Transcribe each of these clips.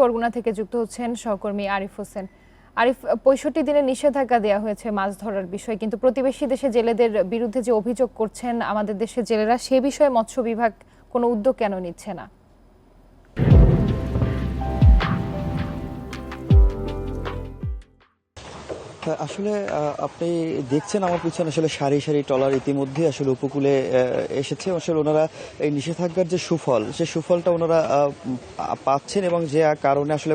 বরগুনা থেকে যুক্ত হচ্ছেন সহকর্মী আরিফ হোসেন। আরিফ, পঁয়ষট্টি দিনের নিষেধাজ্ঞা দেওয়া হয়েছে মাছ ধরার বিষয়ে, কিন্তু প্রতিবেশী দেশে জেলেদের বিরুদ্ধে যে অভিযোগ করছেন আমাদের দেশের জেলেরা, সে বিষয়ে মৎস্য বিভাগ কোনো উদ্যোগ কেন নিচ্ছে না? আসলে আপনি দেখছেন আমার পিছনে আসলে সারি সারি টলার ইতিমধ্যে আসলে উপকূলে এসেছে। আসলে ওনারা এই নিষেধাজ্ঞার যে সুফল, সে সুফলটা ওনারা পাচ্ছেন এবং যে কারণে আসলে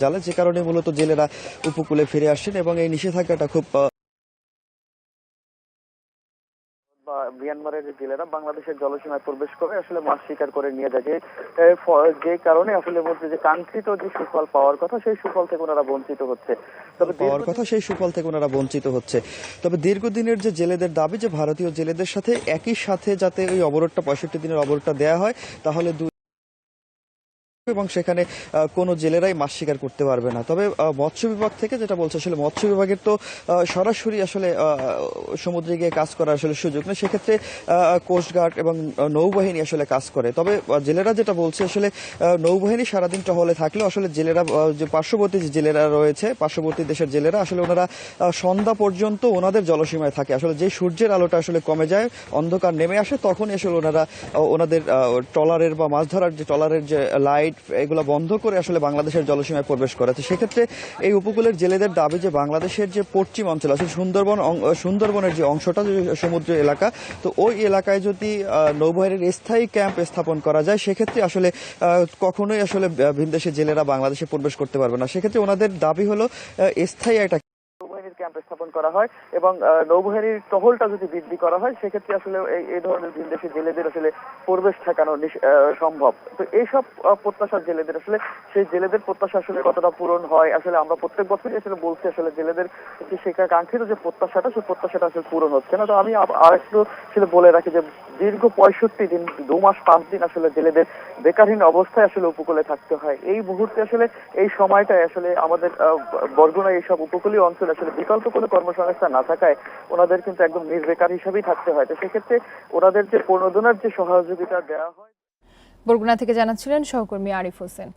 জ্বালা যে কারণে মূলত জেলেরা উপকূলে ফিরে আসছেন এবং এই নিষেধাজ্ঞাটা খুব মিয়ানমারের জেলেরা বাংলাদেশের জলসীমায় প্রবেশ করে আসলে মাছ শিকার করে নিয়ে যায়। যে কারণে আসলে বলছে যে কাঙ্ক্ষিত যে সুফল পাওয়ার কথা সেই সুফল থেকে ওনারা বঞ্চিত হচ্ছে। তবে পাওয়ার কথা সেই সুফল থেকে ওনারা বঞ্চিত হচ্ছে। তবে দীর্ঘদিনের যে জেলেদের দাবি যে ভারতীয় জেলেদের সাথে একই সাথে যাতে ওই অবরোধটা পঁয়ষট্টি দিনের অবরোধটা দেওয়া হয় তাহলে এবং সেখানে কোনো জেলেরাই মাছ শিকার করতে পারবে না। তবে মৎস্য বিভাগ থেকে যেটা বলছে, আসলে মৎস্য বিভাগের তো সরাসরি আসলে সমুদ্রে গিয়ে কাজ করার আসলে সুযোগ নেই। সেক্ষেত্রে কোস্টগার্ড এবং নৌবাহিনী আসলে কাজ করে। তবে জেলেরা যেটা বলছে, আসলে নৌবাহিনী সারাদিন টহলে থাকলেও আসলে জেলেরা যে পার্শ্ববর্তী যে জেলেরা রয়েছে, পার্শ্ববর্তী দেশের জেলেরা আসলে ওনারা সন্ধ্যা পর্যন্ত ওনাদের জলসীমায় থাকে। আসলে যে সূর্যের আলোটা আসলে কমে যায়, অন্ধকার নেমে আসে, তখনই আসলে ওনারা ওনাদের ট্রলারের বা মাছ ধরার যে ট্রলারের যে লাইট এগুলো বন্ধ করে আসলে বাংলাদেশের জলসীমায় প্রবেশ করে তো সেক্ষেত্রে এই উপকূলের জেলেদের দাবি যে বাংলাদেশের যে পশ্চিম অঞ্চল আছে সুন্দরবন সুন্দরবনের যে অংশটা সমুদ্র এলাকা তো ওই এলাকায় যদি নৌবাহিনীর স্থায়ী ক্যাম্প স্থাপন করা যায় সেক্ষেত্রে আসলে কখনোই আসলে আহ, ভিনদেশের জেলেরা বাংলাদেশে প্রবেশ করতে পারবে না। সেক্ষেত্রে ওনাদের দাবি হলো স্থায়ী একটা ক্যাম্প স্থাপন করা হয় এবং নৌবাহিনীর টহলটা যদি বৃদ্ধি করা হয়, সেক্ষেত্রে আসলে এই ধরনের ভিনদেশি জেলেদের আসলে প্রবেশ ঠেকানো সম্ভব। তো এইসব প্রত্যাশার জেলেদের আসলে, সেই জেলেদের প্রত্যাশা আসলে কতটা পূরণ হয়? আসলে আমরা প্রত্যেক বছরই আসলে বলছি, আসলে জেলেদের যে সেখানে কাঙ্ক্ষিত যে প্রত্যাশাটা, সেই প্রত্যাশাটা আসলে পূরণ হচ্ছে না। তো আমি আর একটু আসলে বলে রাখি যে, দীর্ঘ পঁয়ষট্টি দিন, দু মাস, পাঁচ দিন আসলে জেলেদের বেকারহীন অবস্থায় আসলে উপকূলে থাকতে হয়। এই মুহূর্তে আসলে, এই সময়টায় আসলে আমাদের বরগুনা এইসব উপকূলীয় অঞ্চলে আসলে বিকল্প কোনো কর্মসংস্থান না থাকায় ওনাদের কিন্তু একদম নির্বেকার হিসাবেই থাকতে হয়। তো সেক্ষেত্রে ওনাদের যে প্রণোদনার যে সহযোগিতা দেওয়া হয় বরগুনা থেকে জানাচ্ছিলেন সহকর্মী আরিফ হোসেন।